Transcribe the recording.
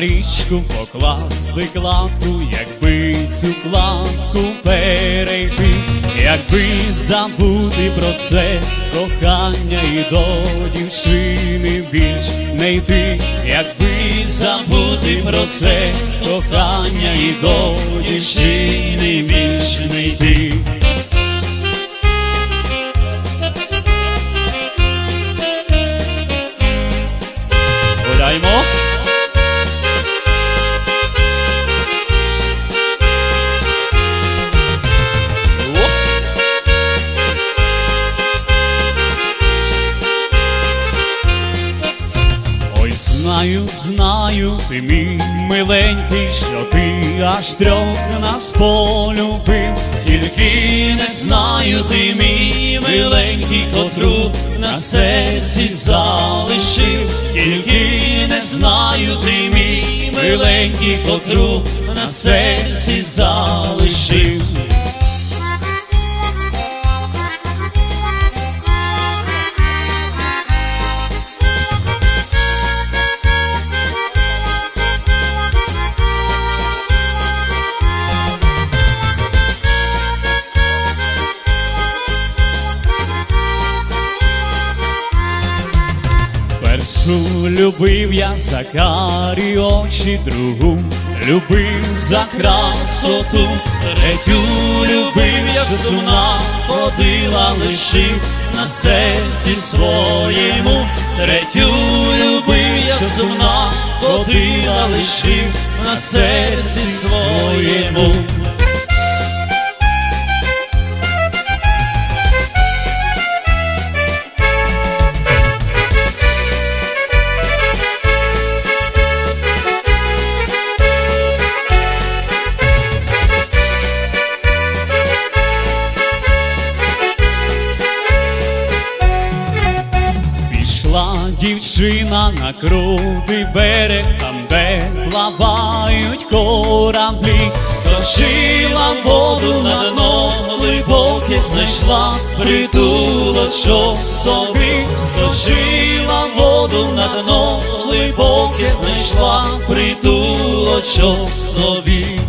ліжку покласти кладку, якби цю кладку перейти, якби забути про це кохання і до дівчини більш не йти, якби забути про це кохання і до дівчини більш не йти. Гуляймо. Знаю, знаю, ти мій миленький, що ти аж трьох нас полюбив, тільки не знаю, ти мій миленький, котру на серці залишив, тільки не знаю, ти мій миленький, котру на серці залишив. Першу любив я за карі очі, другу любив за красоту, третю любив я сумна ходила, лишив на серці своєму, третю любив я сумна ходила, лишив на серці своєму. Дівчина на крутий берег, там, де плавають кораблі, Сочила воду на дно глибоке, знайшла притулочок собі, Сочила воду на дно глибоке, знайшла притулочок собі.